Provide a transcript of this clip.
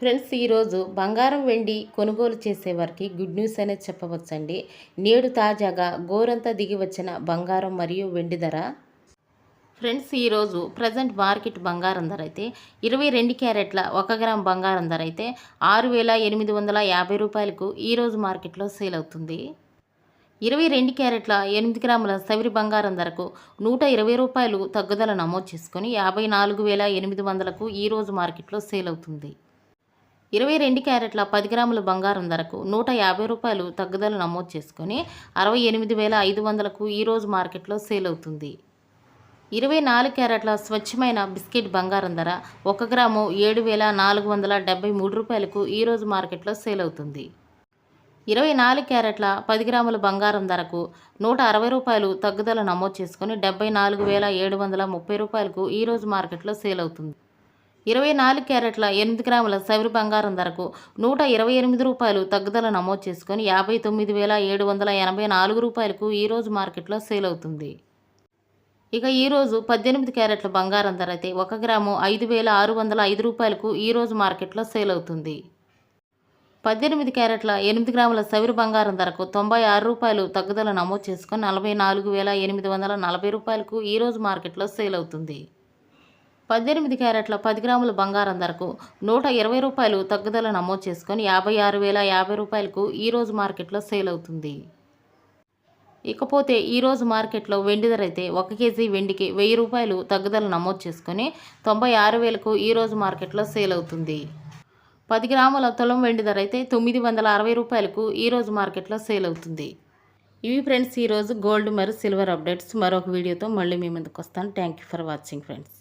Friends ఈరోజు బంగారం వెండి కొనుగోలు చేసే వారికి గుడ్ న్యూస్ అనేది చెప్పవచ్చండి. నేడు తాజాగా గోరంతా దిగి వచ్చిన బంగారం మరియు వెండి ధర. ఫ్రెండ్స్ ఈరోజు ప్రజెంట్ మార్కెట్ బంగారం ధర అయితే ఇరవై రెండు క్యారెట్ల ఒక గ్రామ్ బంగారం ధర అయితే ఆరు వేల ఎనిమిది వందల యాభై రూపాయలకు ఈరోజు మార్కెట్లో సేల్ అవుతుంది. ఇరవై రెండు క్యారెట్ల ఎనిమిది గ్రాముల సవిరి బంగారం ధరకు నూట ఇరవై రూపాయలు తగ్గుదల నమోదు చేసుకొని యాభై నాలుగు వేల ఎనిమిది వందలకు ఈరోజు మార్కెట్లో సేల్ అవుతుంది. ఇరవై రెండు క్యారెట్ల పది గ్రాముల బంగారం ధరకు నూట యాభై రూపాయలు తగ్గుదల నమోదు చేసుకొని అరవై ఎనిమిది వేల ఐదు వందలకు ఈరోజు మార్కెట్లో సేల్ అవుతుంది. ఇరవై నాలుగు క్యారెట్ల స్వచ్ఛమైన బిస్కెట్ బంగారం ధర ఒక గ్రాము ఏడు వేల నాలుగు వందల డెబ్బై మూడు రూపాయలకు ఈరోజు మార్కెట్లో సేల్ అవుతుంది. ఇరవై నాలుగు క్యారెట్ల పది గ్రాముల బంగారం ధరకు నూట అరవై రూపాయలు తగ్గుదల నమోదు చేసుకొని డెబ్బై నాలుగు వేల ఏడు వందల ముప్పై రూపాయలకు ఈరోజు మార్కెట్లో సేల్ అవుతుంది. ఇరవై నాలుగు క్యారెట్ల ఎనిమిది గ్రాముల సవిరి బంగారం ధరకు నూట ఇరవై ఎనిమిది రూపాయలు తగ్గుదల నమోదు చేసుకొని యాభై తొమ్మిది వేల ఏడు వందల ఎనభై నాలుగు రూపాయలకు ఈరోజు మార్కెట్లో సేల్ అవుతుంది. ఇక ఈరోజు పద్దెనిమిది క్యారెట్ల బంగారం ధర అయితే ఒక గ్రాము ఐదు వేల ఆరు వందల ఐదు రూపాయలకు ఈరోజు మార్కెట్లో సేల్ అవుతుంది. పద్దెనిమిది క్యారెట్ల ఎనిమిది గ్రాముల సవిరి బంగారం ధరకు తొంభై ఆరు రూపాయలు తగ్గుదల నమోదు చేసుకొని నలభై నాలుగు వేల ఎనిమిది వందల నలభై రూపాయలకు ఈరోజు మార్కెట్లో సేల్ అవుతుంది. పద్దెనిమిది క్యారెట్ల పది గ్రాముల బంగారం ధరకు నూట ఇరవై రూపాయలు తగ్గుదల నమోదు చేసుకొని యాభై ఆరు వేల యాభై రూపాయలకు ఈరోజు మార్కెట్లో సేల్ అవుతుంది. ఇకపోతే ఈరోజు మార్కెట్లో వెండి ధర అయితే ఒక కేజీ వెండికి వెయ్యి రూపాయలు తగ్గుదల నమోదు చేసుకొని తొంభై ఆరు వేలకు ఈరోజు మార్కెట్లో సేల్ అవుతుంది. పది గ్రాముల తులం వెండి ధర అయితే తొమ్మిది వందల అరవై రూపాయలకు ఈరోజు మార్కెట్లో సేల్ అవుతుంది. ఇవి ఫ్రెండ్స్ ఈరోజు గోల్డ్ మరియు సిల్వర్ అప్డేట్స్. మరొక వీడియోతో మళ్ళీ మీ ముందుకు వస్తాను. Thank you for watching friends.